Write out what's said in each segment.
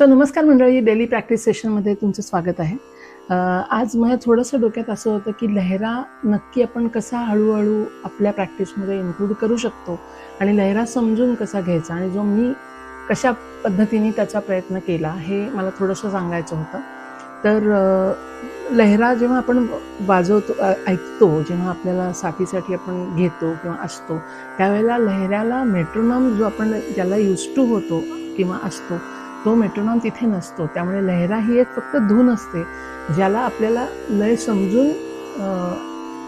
So नमस्कार मंडळी daily practice सेशनमध्ये तुमचं स्वागत आहे. आज मला थोडंसं डोक्यात असं होतं की लहरा नक्की आपण कसा हळूहळू आपल्या प्रॅक्टिसमध्ये इन्क्लूड करू शकतो आणि लहरा समजून कसा घ्यायचा आणि जो मी कशा पद्धतीने त्याचा प्रयत्न केला हे मला थोडंसं सांगायचं होतं. तर लहरा जेव्हा आपण वाजवतो ऐकतो जेव्हा आपल्याला साथीसाठी आपण घेतो किंवा असतो त्यावेळेला लहऱ्याला मेट्रोनॉम जो आपण ज्याला यूज टू होतो किंवा असतो तो मेट्रोनॉम तिथे नसतो. त्यामुळे लहरा ही एक फक्त धून असते ज्याला आपल्याला लय समजून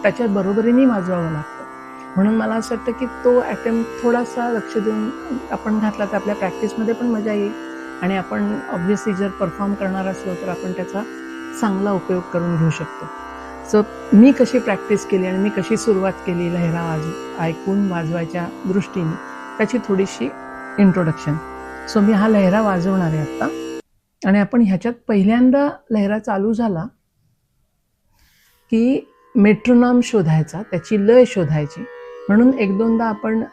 त्याच्या बरोबरीने वाजवावं लागतं. म्हणून मला असं वाटतं की तो अटेम्प्ट थोडासा लक्ष देऊन आपण घातला तर आपल्या प्रॅक्टिसमध्ये पण मजा येईल. आणि आपण ऑब्व्हियसली जर परफॉर्म करणार असलो तर आपण त्याचा चांगला उपयोग करून घेऊ शकतो. सो मी कशी प्रॅक्टिस केली आणि मी कशी सुरुवात केली लहरा वाज ऐकून वाजवायच्या दृष्टीने त्याची थोडीशी इंट्रोडक्शन सो मी हा लहरा वाजवणार आहे आत्ता. आणि आपण ह्याच्यात पहिल्यांदा लहरा चालू झाला की मेट्रोनाम शोधायचा त्याची लय शोधायची. म्हणून एक दोनदा आपण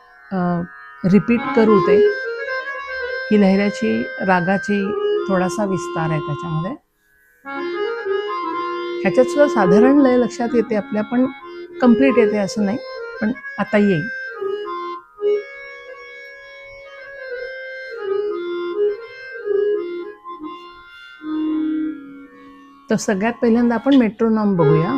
रिपीट करू ते की लहऱ्याची रागाची थोडासा विस्तार आहे त्याच्यामध्ये. ह्याच्यात सुद्धा साधारण लय लक्षात येते आपल्या पण कंप्लीट येते असं नाही. पण आता येईल. तर सगळ्यात पहिल्यांदा आपण मेट्रोनॉम बघूया.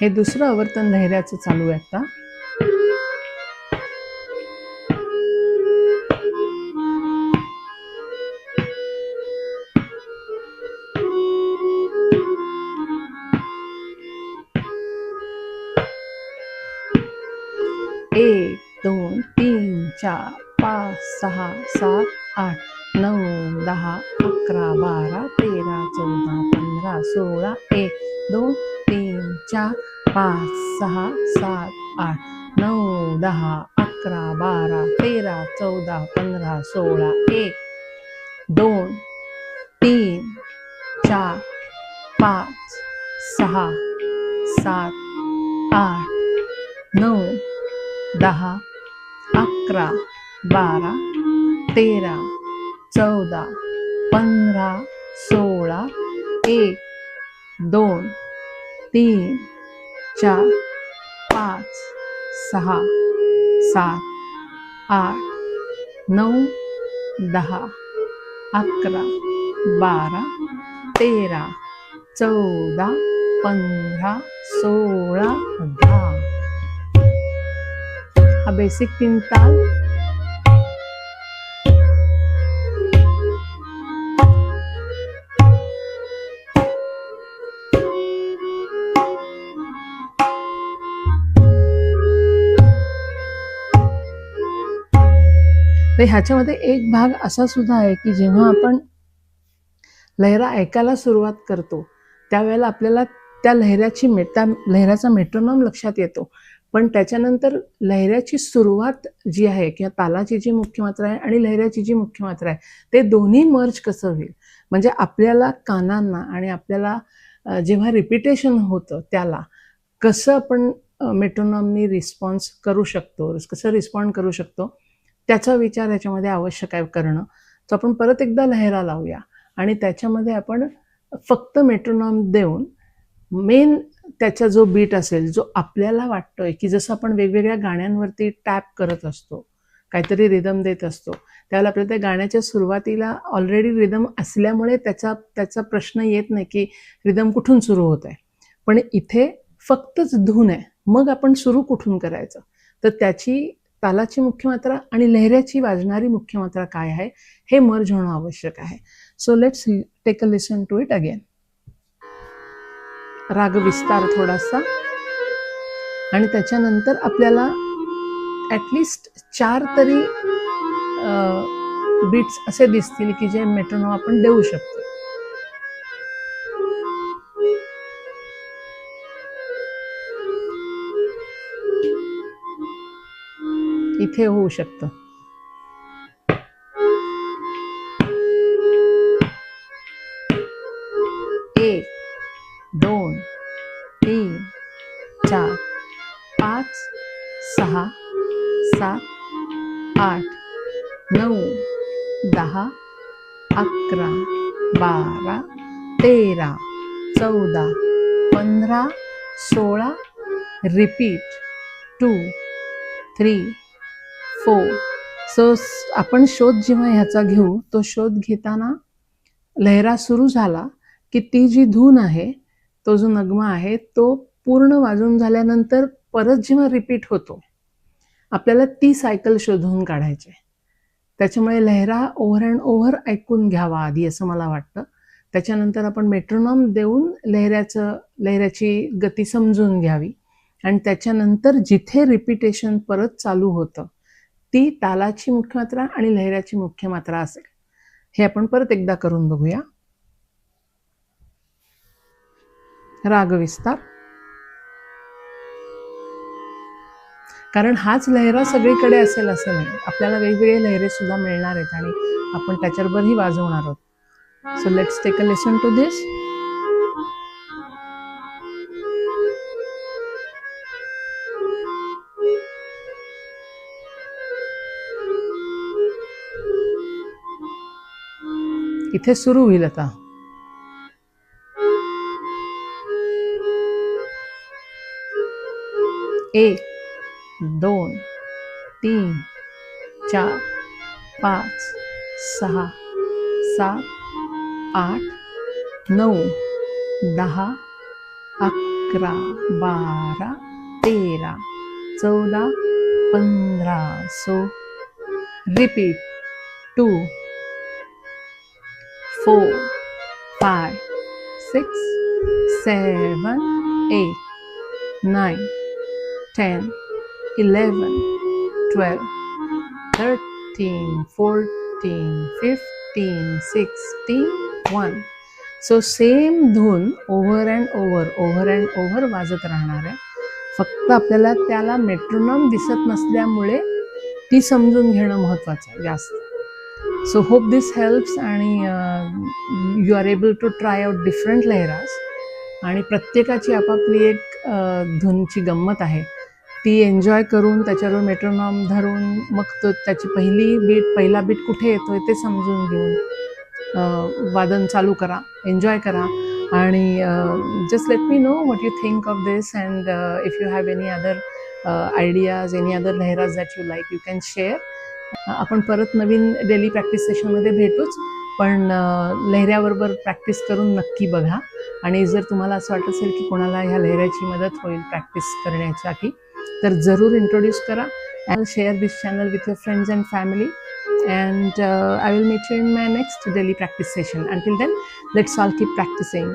हे दुसरं आवर्तन धैर्याचं चालू आहे आता. चार पाच, सहा सात आठ, नऊ, दहा, अकरा, बारा, तेरा, चौदा, पंधरा, सोळा, एक, दोन, तीन, चार, पाच, सहा, सात, आठ, नऊ, दहा, अकरा, बारा, तेरा, चौदा, पंधरा, सोळा, एक, दोन, तीन, चार, पाच, सहा सात, आठ, नऊ, दहा अकरा बारा तेरा चौदा पंधरा सोळा एक दोन तीन चार पाच सहा सात आठ नऊ दहा अकरा बारा तेरा चौदा पंधरा सोळा दहा. हा बेसिक तीन ताल तर ह्याच्यामध्ये एक भाग असा सुद्धा आहे की जेव्हा आपण लहरा ऐकायला सुरुवात करतो त्यावेळेला आपल्याला त्या लहऱ्याची मे त्या लहऱ्याचा मेट्रोनॉम लक्षात येतो. पण त्याच्यानंतर लहऱ्याची सुरुवात जी आहे किंवा तालाची जी मुख्य मात्रा आहे आणि लहऱ्याची जी मुख्य मात्रा आहे ते दोन्ही मर्ज कसं होईल? म्हणजे आपल्याला कानांना आणि आपल्याला जेव्हा रिपिटेशन होतं त्याला कसं आपण मेट्रोनॉमनी रिस्पॉन्स करू शकतो कसं रिस्पॉन्ड करू शकतो त्याचा विचार याच्यामध्ये आवश्यक आहे करणं. तर आपण परत एकदा लहरा लावूया आणि त्याच्यामध्ये आपण फक्त मेट्रोनॉम देऊन मेन त्याचा जो बीट असेल जो आपल्याला वाटतोय की जसं आपण वेगवेगळ्या गाण्यांवरती टॅप करत असतो काहीतरी रिदम देत असतो त्यावेळेला आपल्याला त्या गाण्याच्या सुरुवातीला ऑलरेडी रिदम असल्यामुळे त्याचा त्याचा प्रश्न येत नाही की रिदम कुठून सुरू होत आहे. पण इथे फक्तच धून आहे. मग आपण सुरू कुठून करायचं? तर त्याची तालाची मुख्य मात्रा आणि लहऱ्याची वाजणारी मुख्य मात्रा काय आहे? हे मर्ज होणं आवश्यक आहे. So let's take a listen to it again राग विस्तार थोडासा. आणि त्याच्यानंतर आपल्याला ॲटलिस्ट चार तरी बीट्स असे दिसतील की जे मेट्रोनो आपण देऊ शकतो. इथे होऊ शकतं. दोन तीन चार पाच सहा सात आठ नऊ दहा अकरा बारा तेरा चौदा पंधरा सोळा repeat two three four. So आपण शोध जेव्हा ह्याचा घेऊ तो शोध घेताना लहरा सुरू झाला की ती जी धून आहे तो जो नगमा आहे तो पूर्ण वाजून झाल्यानंतर परत जेव्हा रिपीट होतो आपल्याला ती सायकल शोधून काढायची त्याच्यामुळे लहरा ओव्हर अँड ओव्हर ऐकून घ्यावा आधी असं मला वाटतं. त्याच्यानंतर आपण मेट्रोनॉम देऊन लहऱ्याचं लहऱ्याची गती समजून घ्यावी. आणि त्याच्यानंतर जिथे रिपिटेशन परत चालू होतं ती तालाची मुख्य मात्रा आणि लहऱ्याची मुख्य मात्रा असेल. हे आपण परत एकदा करून बघूया. रागविस्तार कारण हाच लहरा सगळीकडे असेल असं नाही. आपल्याला वेगवेगळे लहरे सुद्धा मिळणार आहेत आणि आपण त्याच्याबरोबरही वाजवणार आहोत. So let's take a lesson to this इथे सुरू होईल आता. एक दोन तीन, चार, पाच सहा सात, आठ नऊ दहा, अकरा बारा तेरा चौदा पंधरा so repeat two four five six seven eight nine ten eleven twelve thirteen fourteen fifteen sixteen one so same धून over and over over and over वाजत राहणार आहे. फक्त आपल्याला त्याला मेट्रोनॉम दिसत नसल्यामुळे ती समजून घेणं महत्त्वाचं आहे जास्त. सो होप दिस हेल्प्स आणि you are able to try out different Lahraj आणि प्रत्येकाची आपापली एक धुनची धूनची गंमत आहे. ती एन्जॉय करून त्याच्यावर मेट्रोनॉम धरून मग तो त्याची पहिली बीट पहिला बीट कुठे येतोय ते समजून घेऊन वादन चालू करा एन्जॉय करा. आणि just let me know what you think of this and if you have any other ideas any other Lahraj that you like you can share आपण परत नवीन डेली प्रॅक्टिस सेशनमध्ये भेटूच पण लहऱ्याबरोबर प्रॅक्टिस करून नक्की बघा. आणि जर तुम्हाला असं वाटत असेल की कोणाला ह्या लहऱ्याची मदत होईल प्रॅक्टिस करण्यासाठी तर जरूर इंट्रोड्यूस करा and share this channel with your friends and family and I will meet you in my next daily practice session. Until then, let's all keep practicing.